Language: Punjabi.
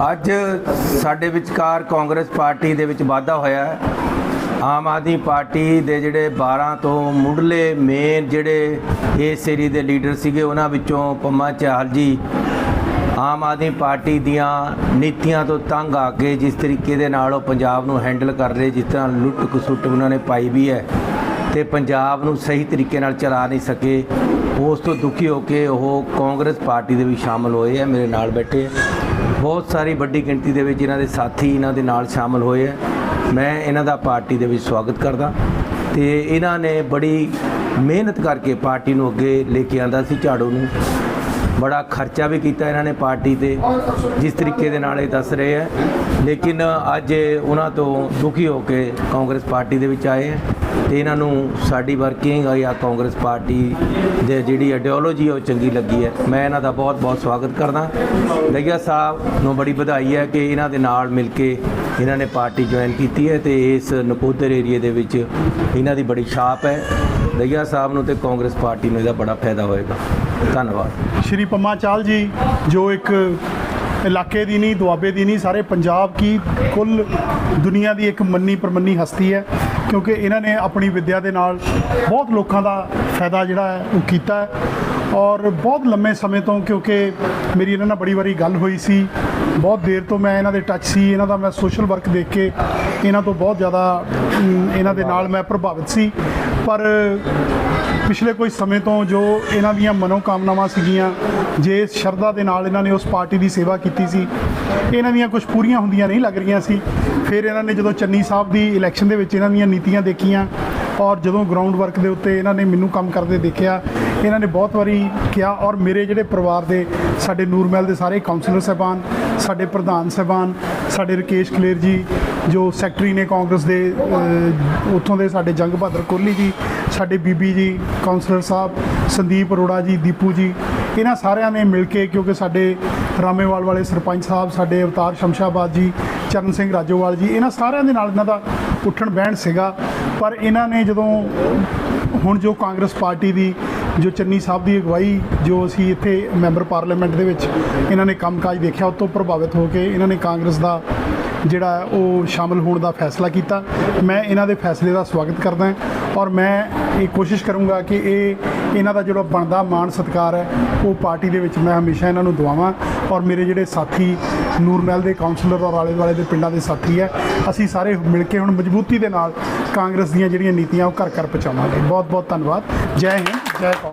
ਅੱਜ ਸਾਡੇ ਵਿਚਕਾਰ ਕਾਂਗਰਸ ਪਾਰਟੀ ਦੇ ਵਿੱਚ ਵਾਧਾ ਹੋਇਆ ਹੈ। ਆਮ ਆਦਮੀ ਪਾਰਟੀ ਦੇ ਜਿਹੜੇ 12 ਤੋਂ ਮੁੱਢਲੇ ਮੇਨ ਜਿਹੜੇ ਇਸ ਏਰੀ ਦੇ ਲੀਡਰ ਸੀਗੇ, ਉਹਨਾਂ ਵਿੱਚੋਂ ਪੰਮਾ ਚਾਹਲ ਜੀ ਆਮ ਆਦਮੀ ਪਾਰਟੀ ਦੀਆਂ ਨੀਤੀਆਂ ਤੋਂ ਤੰਗ ਆ ਕੇ ਜਿਸ ਤਰੀਕੇ ਦੇ ਨਾਲ ਉਹ ਪੰਜਾਬ ਨੂੰ ਹੈਂਡਲ ਕਰ ਰਹੇ, ਜਿਸ ਤਰ੍ਹਾਂ ਲੁੱਟ ਖਸੁੱਟ ਉਹਨਾਂ ਨੇ ਪਾਈ ਵੀ ਹੈ। ਤੇ ਪੰਜਾਬ ਨੂੰ ਸਹੀ ਤਰੀਕੇ ਨਾਲ ਚਲਾ ਨਹੀਂ ਸਕੇ। ਉਸ ਤੋਂ ਦੁਖੀ ਹੋ ਕੇ ਉਹ ਕਾਂਗਰਸ ਪਾਰਟੀ ਦੇ ਵਿੱਚ ਸ਼ਾਮਲ ਹੋਏ ਆ, ਮੇਰੇ ਨਾਲ ਬੈਠੇ ਆ। ਬਹੁਤ ਸਾਰੀ ਵੱਡੀ ਗਿਣਤੀ ਦੇ ਵਿੱਚ ਇਹਨਾਂ ਦੇ ਸਾਥੀ ਇਹਨਾਂ ਦੇ ਨਾਲ ਸ਼ਾਮਲ ਹੋਏ ਆ। ਮੈਂ ਇਹਨਾਂ ਦਾ ਪਾਰਟੀ ਦੇ ਵਿੱਚ ਸਵਾਗਤ ਕਰਦਾ। ਤੇ ਇਹਨਾਂ ਨੇ ਬੜੀ ਮਿਹਨਤ ਕਰਕੇ ਪਾਰਟੀ ਨੂੰ ਅੱਗੇ ਲੈ ਕੇ ਆਂਦਾ ਸੀ ਝਾੜੂ ਨੂੰ। ਬੜਾ ਖਰਚਾ ਵੀ ਕੀਤਾ ਇਹਨਾਂ ਨੇ ਪਾਰਟੀ ਤੇ, ਜਿਸ ਤਰੀਕੇ ਦੇ ਨਾਲ ਇਹ ਦੱਸ ਰਹੇ ਹੈ ਲੇਕਿਨ ਅੱਜ ਉਹਨਾਂ ਤੋਂ ਦੁਖੀ ਹੋ ਕੇ ਕਾਂਗਰਸ ਪਾਰਟੀ ਦੇ ਵਿੱਚ ਆਏ ਹੈ ਤੇ ਇਹਨਾਂ ਨੂੰ ਸਾਡੀ ਵਰਕਿੰਗ ਜਾਂ ਕਾਂਗਰਸ ਪਾਰਟੀ ਦੇ ਜਿਹੜੀ ਆਈਡੀਓਲੋਜੀ ਉਹ ਚੰਗੀ ਲੱਗੀ ਹੈ। ਮੈਂ ਇਹਨਾਂ ਦਾ ਬਹੁਤ ਬਹੁਤ ਸਵਾਗਤ ਕਰਦਾ। ਦਈਆ ਸਾਹਿਬ ਨੂੰ ਬੜੀ ਵਧਾਈ ਹੈ ਕਿ ਇਹਨਾਂ ਦੇ ਨਾਲ ਮਿਲ ਕੇ ਇਹਨਾਂ ਨੇ ਪਾਰਟੀ ਜੁਆਇਨ ਕੀਤੀ ਹੈ ਤੇ ਇਸ ਨਕੋਦਰ ਏਰੀਏ ਦੇ ਵਿੱਚ ਇਹਨਾਂ ਦੀ ਬੜੀ ਛਾਪ ਹੈ। ਦਈਆ ਸਾਹਿਬ ਨੂੰ ਤੇ ਕਾਂਗਰਸ ਪਾਰਟੀ ਨੂੰ ਇਹਦਾ ਬੜਾ ਫਾਇਦਾ ਹੋਏਗਾ। ਧੰਨਵਾਦ। ਸ਼੍ਰੀ ਪੰਮਾ ਚਾਲ ਜੀ, ਜੋ ਇੱਕ ਇਲਾਕੇ ਦੀ ਨਹੀਂ, ਦੁਆਬੇ ਦੀ ਨਹੀਂ, ਸਾਰੇ ਪੰਜਾਬ ਕੀ ਕੁੱਲ ਦੁਨੀਆ ਦੀ ਇੱਕ ਮੰਨੀ ਪਰਮੰਨੀ ਹਸਤੀ ਹੈ, ਕਿਉਂਕਿ ਇਹਨਾਂ ਨੇ ਆਪਣੀ ਵਿੱਦਿਆ ਦੇ ਨਾਲ ਬਹੁਤ ਲੋਕਾਂ ਦਾ ਫਾਇਦਾ ਜਿਹੜਾ ਹੈ, ਉਹ ਕੀਤਾ ਹੈ। ਔਰ ਬਹੁਤ ਲੰਮੇ ਸਮੇਂ ਤੋਂ, ਕਿਉਂਕਿ ਮੇਰੀ ਇਹਨਾਂ ਨਾਲ ਬੜੀ ਵਾਰੀ ਗੱਲ ਹੋਈ ਸੀ, ਬਹੁਤ ਦੇਰ ਤੋਂ ਮੈਂ ਇਹਨਾਂ ਦੇ ਟੱਚ ਸੀ, ਇਹਨਾਂ ਦਾ ਮੈਂ ਸੋਸ਼ਲ ਵਰਕ ਦੇਖ ਕੇ ਇਹਨਾਂ ਤੋਂ ਬਹੁਤ ਜ਼ਿਆਦਾ ਇਹਨਾਂ ਦੇ ਨਾਲ ਮੈਂ ਪ੍ਰਭਾਵਿਤ ਸੀ। ਪਰ ਪਿਛਲੇ ਕੁਝ ਸਮੇਂ ਤੋਂ ਜੋ ਇਹਨਾਂ ਦੀਆਂ ਮਨੋਕਾਮਨਾਵਾਂ ਸੀਗੀਆਂ, ਜੇ ਸ਼ਰਧਾ ਦੇ ਨਾਲ ਇਹਨਾਂ ਨੇ ਉਸ ਪਾਰਟੀ ਦੀ ਸੇਵਾ ਕੀਤੀ ਸੀ, ਇਹਨਾਂ ਦੀਆਂ ਕੁਝ ਪੂਰੀਆਂ ਹੁੰਦੀਆਂ ਨਹੀਂ ਲੱਗ ਰਹੀਆਂ ਸੀ, ਫਿਰ ਇਹਨਾਂ ਨੇ ਜਦੋਂ ਚੰਨੀ ਸਾਹਿਬ ਦੀ ਇਲੈਕਸ਼ਨ ਦੇ ਵਿੱਚ ਇਹਨਾਂ ਦੀਆਂ ਨੀਤੀਆਂ ਦੇਖੀਆਂ ਔਰ ਜਦੋਂ ਗਰਾਊਂਡ ਵਰਕ ਦੇ ਉੱਤੇ ਇਹਨਾਂ ਨੇ ਮੈਨੂੰ ਕੰਮ ਕਰਦੇ ਦੇਖਿਆ, ਇਹਨਾਂ ਨੇ ਬਹੁਤ ਵਾਰੀ ਕਿਹਾ ਔਰ ਮੇਰੇ ਜਿਹੜੇ ਪਰਿਵਾਰ ਦੇ, ਸਾਡੇ ਨੂਰਮਹਿਲ ਦੇ ਸਾਰੇ ਕਾਉਂਸਲਰ ਸਾਹਿਬਾਨ, ਸਾਡੇ ਪ੍ਰਧਾਨ ਸਾਹਿਬਾਨ, ਸਾਡੇ ਰਕੇਸ਼ ਕਲੇਰ ਜੀ ਜੋ ਸੈਕਟਰੀ ਨੇ ਕਾਂਗਰਸ ਦੇ ਉੱਥੋਂ ਦੇ ਸਾਡੇ ਜੰਗ ਬਹਾਦਰ ਕੋਹਲੀ ਜੀ, ਸਾਡੇ ਬੀਬੀ ਜੀ ਕਾਉਂਸਲਰ ਸਾਹਿਬ, ਸੰਦੀਪ ਅਰੋੜਾ ਜੀ, ਦੀਪੂ ਜੀ, ਇਹਨਾਂ ਸਾਰਿਆਂ ਨੇ ਮਿਲ ਕੇ ਕਿਉਂਕਿ ਸਾਡੇ ਰਾਮੇਵਾਲ ਵਾਲੇ ਸਰਪੰਚ ਸਾਹਿਬ, ਸਾਡੇ ਅਵਤਾਰ ਸ਼ਮਸ਼ਾਬਾਦ ਜੀ, ਚਰਨ ਸਿੰਘ ਰਾਜੋਵਾਲ ਜੀ, ਇਹਨਾਂ ਸਾਰਿਆਂ ਦੇ ਨਾਲ ਇਹਨਾਂ ਦਾ ਉੱਠਣ ਬਹਿਣ ਸੀਗਾ। ਪਰ ਇਹਨਾਂ ਨੇ ਜਦੋਂ ਹੁਣ ਜੋ ਕਾਂਗਰਸ ਪਾਰਟੀ ਦੀ, ਜੋ ਚੰਨੀ ਸਾਹਿਬ ਦੀ ਅਗਵਾਈ, ਜੋ ਅਸੀਂ ਇੱਥੇ ਮੈਂਬਰ ਪਾਰਲੀਮੈਂਟ ਦੇ ਵਿੱਚ ਇਹਨਾਂ ਨੇ ਕੰਮਕਾਜ ਦੇਖਿਆ ਉਸ ਤੋਂ ਪ੍ਰਭਾਵਿਤ ਹੋ ਕੇ ਇਹਨਾਂ ਨੇ ਕਾਂਗਰਸ ਦਾ ਜਿਹੜਾ ਉਹ ਸ਼ਾਮਲ ਹੋਣ ਦਾ ਫੈਸਲਾ ਕੀਤਾ। ਮੈਂ ਇਹਨਾਂ ਦੇ ਫੈਸਲੇ ਦਾ ਸਵਾਗਤ ਕਰਦਾ ਔਰ ਮੈਂ ਇਹ ਕੋਸ਼ਿਸ਼ ਕਰੂੰਗਾ ਕਿ ਇਹ ਇਹਨਾਂ ਦਾ ਜਿਹੜਾ ਬਣਦਾ ਮਾਣ ਸਤਿਕਾਰ ਹੈ, ਉਹ ਪਾਰਟੀ ਦੇ ਵਿੱਚ ਮੈਂ ਹਮੇਸ਼ਾ ਇਹਨਾਂ ਨੂੰ ਦਵਾਵਾਂ। ਔਰ ਮੇਰੇ ਜਿਹੜੇ ਸਾਥੀ ਨੂਰਮਹਿਲ ਦੇ ਕਾਉਂਸਲਰ ਔਰ ਆਲੇ ਦੁਆਲੇ ਦੇ ਪਿੰਡਾਂ ਦੇ ਸਾਥੀ ਹੈ, ਅਸੀਂ ਸਾਰੇ ਮਿਲ ਕੇ ਹੁਣ ਮਜ਼ਬੂਤੀ ਦੇ ਨਾਲ ਕਾਂਗਰਸ ਦੀਆਂ ਜਿਹੜੀਆਂ ਨੀਤੀਆਂ ਉਹ ਘਰ ਘਰ ਪਹੁੰਚਾਵਾਂਗੇ। ਬਹੁਤ ਬਹੁਤ ਧੰਨਵਾਦ। ਜੈ ਹਿੰਦ, ਜੈ ਕੌਮ